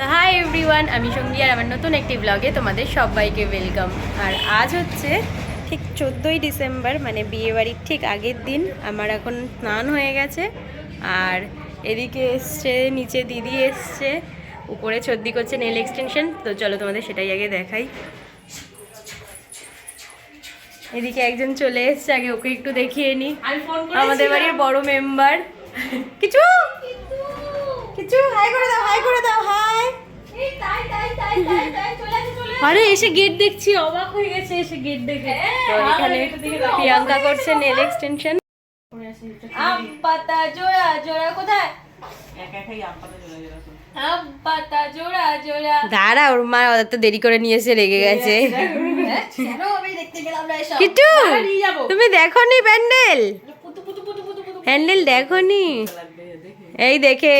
তো hi everyone আমি সঙ্গী আর আমার নতুন একটি ব্লগে তোমাদের সবাইকে ওয়েলকাম আর আজ হচ্ছে ঠিক চোদ্দোই ডিসেম্বর মানে বিয়েবাড়ির ঠিক আগের দিন। আমার এখন স্নান হয়ে গেছে আর এদিকে এসছে নিচে দিদি এসছে উপরে সর্দি করছে নেল এক্সটেনশন তো চলো তোমাদের সেটাই আগে দেখাই। এদিকে একজন চলে এসছে আগে ওকে একটু দেখিয়ে নি। আমাদের বাড়ির বড় মেম্বার কিছু? কিছু হাই করে দাও হাই করে দাও হাই। আরে এসে গেট দেখছি অবাক হয়ে গেছে এসে গেট দেখে। এখানে প্রিয়াঙ্কা করছে নেল এক্সটেনশন। আম পাতা জোড়া জোড়া কোথায়? দাঁড়া ওর মা অত দেরি করে নিয়ে এসে রেগে গেছে। কিটু তুমি দেখোনি প্যান্ডেল? প্যান্ডেল দেখোনি? এই দেখে।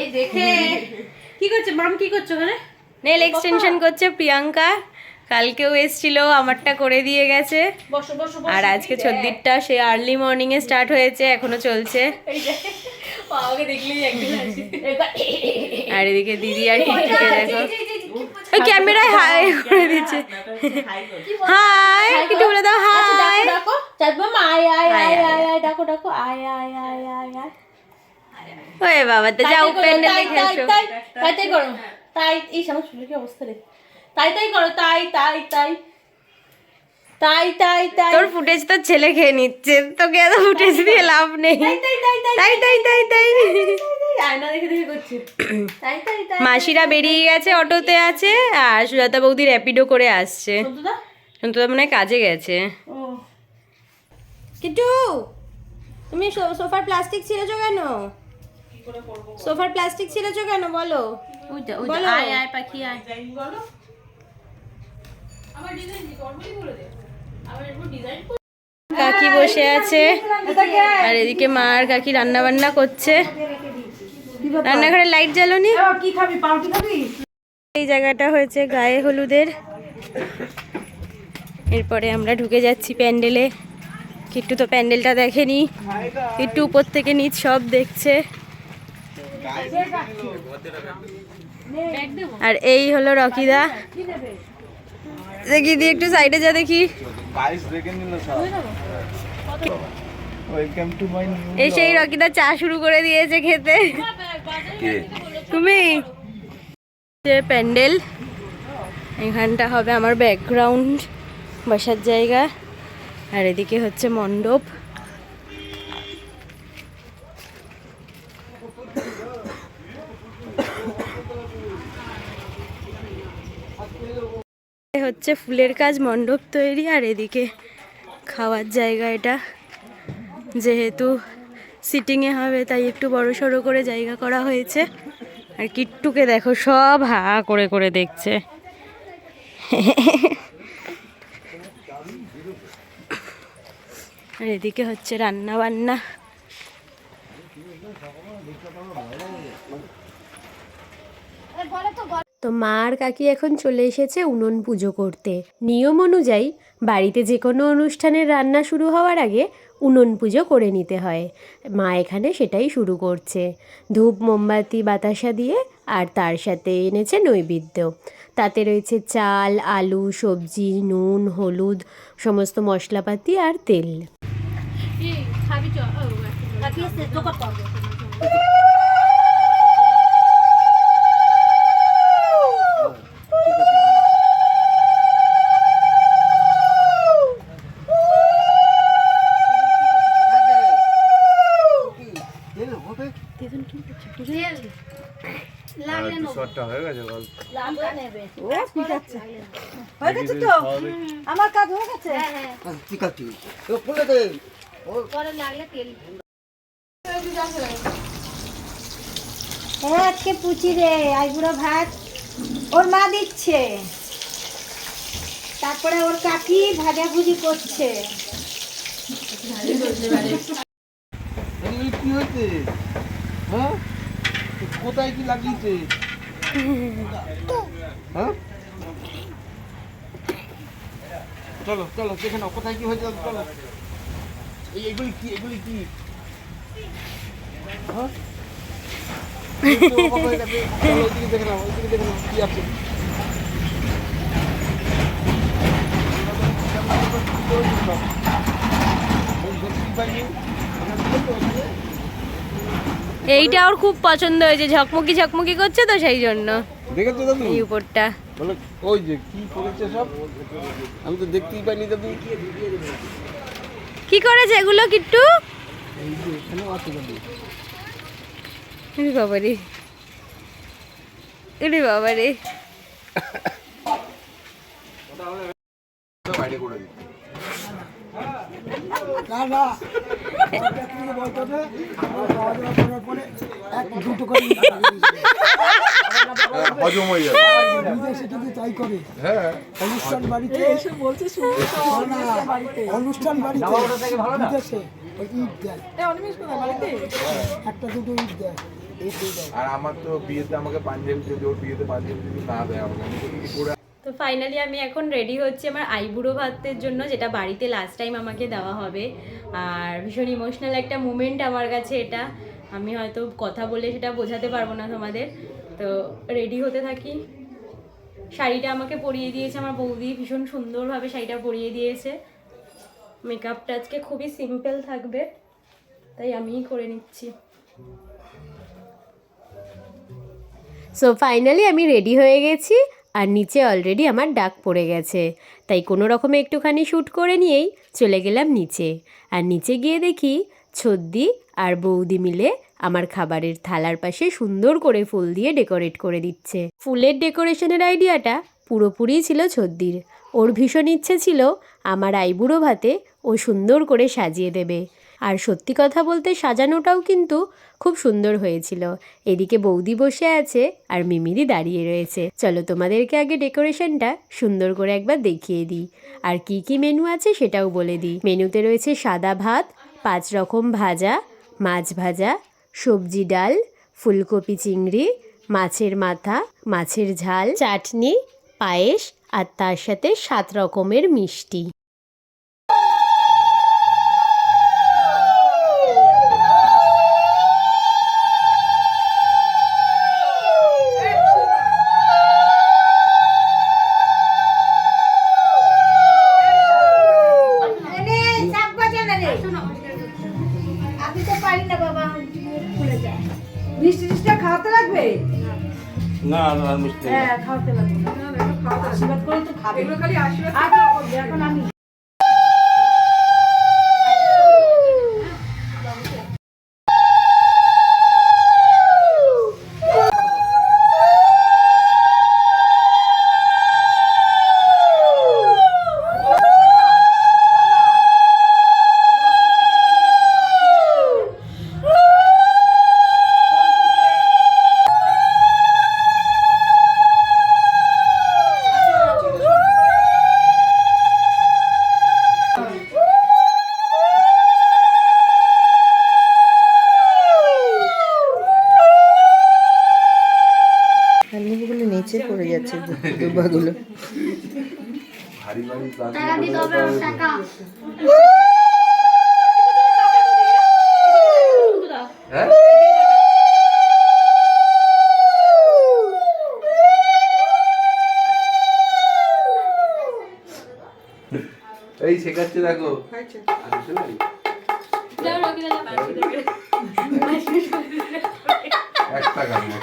এই দেখে। কি করছে? মাম কি করছ ওখানে? নেল এক্সটেনশন করছে প্রিয়াঙ্কা। কালকেও এসছিল আমারটা করে দিয়ে গেছে। বসো বসো আর আজকে ছদ্দিরটা সে আর্লি মর্নিং এ স্টার্ট হয়েছে এখনও চলছে। আর এদিকে দিদি আর দেখো। ক্যামেরায় হাই করে দিচ্ছে। হাই কিটু বলে। দাও হাই। ডাকো আয় আয় আয়। আয় আয় ডাকো ডাকো। আয় আয় আয় আয় আয়। ওই বাবা তো যাও প্যান্ডেল দেখে তাই তাই তাই করো তাই এই আমার চুলের কি অবস্থা রে তাই তাই করো তাই তাই তাই তাই তাই তাই তোর ফুটেজ তো ছেলে খেয়ে নিচ্ছে তোকে এত ফুটেজ দিয়ে লাভ নেই তাই তাই তাই তাই তাই তাই তাই আয়না দেখে দেখে করছি তাই তাই তাই মাসিরা বেরিয়ে গেছে অটোতে আছে আর সুজাতা বৌদি র্যাপিডো করে আসছে সন্তুদা মনে হয় কাজে গেছে কিটু তুমি সোফার প্লাস্টিক ছিঁড়েছো কেন সোফার প্লাস্টিক ছিঁড়েছো কেন? বলো। ওইটা বলো। আয় আয় পাখি আয়। কাকি বসে আছে। আর এদিকে মা আর কাকি রান্না বান্না করছে। রান্নাঘরে লাইট জ্বালোনি? কি খাবি? পাউটি খাবি? এই জায়গাটা হয়েছে গায়ে হলুদের। এরপরে আমরা ঢুকে যাচ্ছি প্যান্ডেলে। কিট্টু তো প্যান্ডেলটা দেখেনি। কিট্টু উপর থেকে নিচ সব দেখছে। আর এই হলো রকিদা দেখি দি একটু সাইডে যা দেখি। এই সেই রকিদা চা শুরু করে দিয়েছে খেতে। তুমি? যে প্যান্ডেল, এখানটা হবে আমার ব্যাকগ্রাউন্ড বসার জায়গা। আর এদিকে হচ্ছে মণ্ডপ। হচ্ছে ফুলের কাজ, মণ্ডপ তৈরি আর এদিকে খাওয়ার জায়গা এটা। যেহেতু সিটিংয়ে হবে, তাই একটু বড় সড়ো করে জায়গা করা হয়েছে। আর কিট্টুকে দেখো সব হা করে করে দেখছে। আর এদিকে হচ্ছে রান্না বান্না। মা আর কাকি এখন চলে এসেছে উনুন পুজো করতে। নিয়ম অনুযায়ী বাড়িতে যে কোনো অনুষ্ঠানের রান্না শুরু হওয়ার আগে উনুন পুজো করে নিতে হয়। মা এখানে সেটাই শুরু করছে। ধূপ মোমবাতি বাতাসা দিয়ে আর তার সাথে এনেছে নৈবেদ্য। তাতে রয়েছে চাল আলু সবজি নুন হলুদ সমস্ত মশলাপাতি আর তেল। হয়ে গেছে বল হয়ে গেছে তো? আমার কাজ হয়ে গেছে? ঠিক আছে তো ফুলে দে। হ্যাঁ আজকে পুচি রে আইগুড়ো ভাত। ওর মা দিচ্ছে। তারপরে ওর কাকি ভাজাভুজি করছে। কি হয়েছে? হ্যাঁ? কোথায় কি লাগিয়েছে? হ্যাঁ? চলো চলো, দেখে নাও, কোথায় কি হয়েছে, চলো। এই, এগুলি কি এগুলি কি? হ্যাঁ? দেখে নাও দেখে নাও, কি আছে। এইটা ওর খুব পছন্দ হয়েছে ঝকমকি ঝকমকি করছে তো সেই জন্য। দেখেছ দাদু? এই উপরটা। বলো ওই যে কি করেছে সব? আমি তো দেখতেই পাইনি দাদু। কি করেছে এগুলো কিট্টু? এই যে এখানেও আছে দাদু। আরে বাবারে। আরে বাবারে। বাইরে করে দিই হজম হয়ে যাবে। তাই করে। হ্যাঁ। অনুষ্ঠান বাড়িতে এসে বলছে অনুষ্ঠান বাড়িতে বিদেশে ওই ইট দেয়। একটা দুটো ইট দেয়। আর আমার তো বিয়েতে আমাকে পাঞ্জাবি যদি ওর বিয়েতে পাঞ্জাবি যদি না দেয় আমাকে আমি তো ফাইনালি আমি এখন রেডি হচ্ছি আমার আইবুড়ো ভাতের জন্য, যেটা বাড়িতে লাস্ট টাইম আমাকে দেওয়া হবে। আর ভীষণ ইমোশনাল একটা মুমেন্ট আমার কাছে এটা। আমি হয়তো কথা বলে সেটা বোঝাতে পারব না তোমাদের। তো রেডি হতে থাকি। শাড়িটা আমাকে পরিয়ে দিয়েছে আমার বৌদি, ভীষণ সুন্দরভাবে শাড়িটা পরিয়ে দিয়েছে। মেকআপটা আজকে খুবই সিম্পল থাকবে, তাই আমিই করে নিচ্ছি। সো ফাইনালি আমি রেডি হয়ে গেছি। আর নিচে অলরেডি আমার ডাক পড়ে গেছে। তাই কোনো রকমে একটুখানি শ্যুট করে নিয়েই চলে গেলাম নিচে। আর নিচে গিয়ে দেখি ছদ্দি আর বৌদি মিলে আমার খাবারের থালার পাশে সুন্দর করে ফুল দিয়ে ডেকোরেট করে দিচ্ছে। ফুলের ডেকোরেশনের আইডিয়াটা পুরোপুরি ছিল ছদ্দির। ওর ভীষণ ইচ্ছে ছিল আমার আইবুড়ো ভাতে ও সুন্দর করে সাজিয়ে দেবে। আর সত্যি কথা বলতে সাজানোটাও কিন্তু খুব সুন্দর হয়েছিল। এদিকে বৌদি বসে আছে আর মিমিদি দাঁড়িয়ে রয়েছে। চলো তোমাদেরকে আগে ডেকোরেশনটা সুন্দর করে একবার দেখিয়ে দিই। আর কি কি মেনু আছে সেটাও বলে দিই। মেনুতে রয়েছে সাদা ভাত, পাঁচ রকম ভাজা, মাছ ভাজা, সবজি ডাল, ফুলকপি চিংড়ি, মাছের মাথা, মাছের ঝাল, চাটনি, পায়েস আর তার সাথে সাত রকমের মিষ্টি। না না মিষ্টি হ্যাঁ খাওয়াতে লাগবে আশীর্বাদ করে তো খাবে। এগুলো খালি আশীর্বাদ এখন আমি টাকা দিতে হবে ওর টাকা। হ্যাঁ? এই শেখাচ্ছে দেখো। আচ্ছা, শোনাই? এক টাকা না,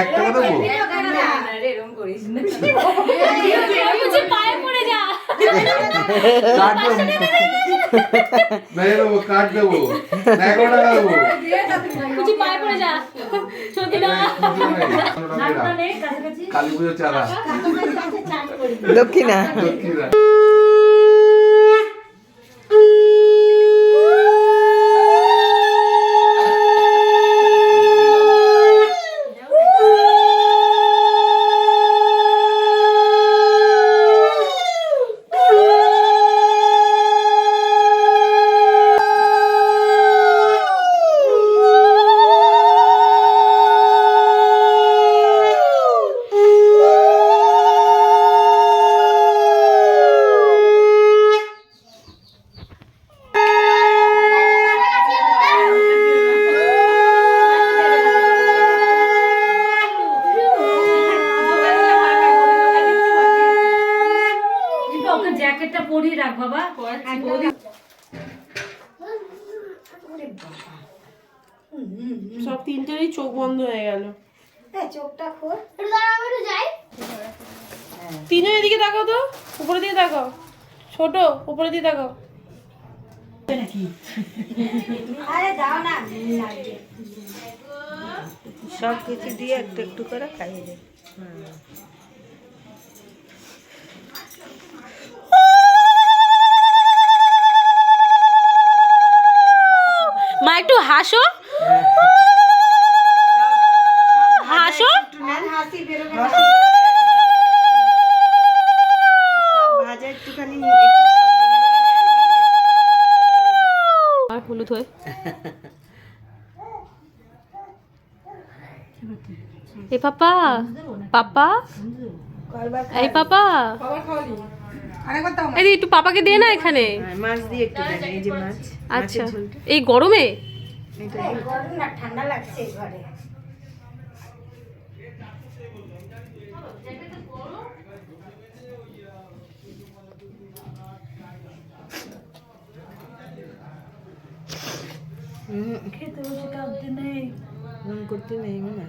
এক টাকা দেবো কার্ড দেবো। মেরে দেবো কার্ড দেবো। এগারো টাকা দেবো কালী পুজোর চাঁদা। দক্ষিণা। দক্ষিণা। বন্ধ হয়ে গেল। চোখটা খোল। তিনজন এদিকে তাকাও তো। উপরের দিকে তাকাও ছোট উপরের দিকে তাকাও আরে দাও না। সব কিছু দিয়ে একটু একটু করে খাইয়ে দে। মা একটু হাসো হাসি বেরোবে সব ভাজা একটুখানি একটু সব ভেঙে ভেঙে নেয়, আর হলুদ হয়ে এ পাপা পাপা এই পাপা এই একটু পাপাকে দে না এখানে। হ্যাঁ, মাছ দিয়ে একটু দেন এই যে মাছ আচ্ছা। এই গরমে? গরম না ঠান্ডা লাগছে ঘরে খেতে বসে কাঁদতে নেই। করতে নেই মনে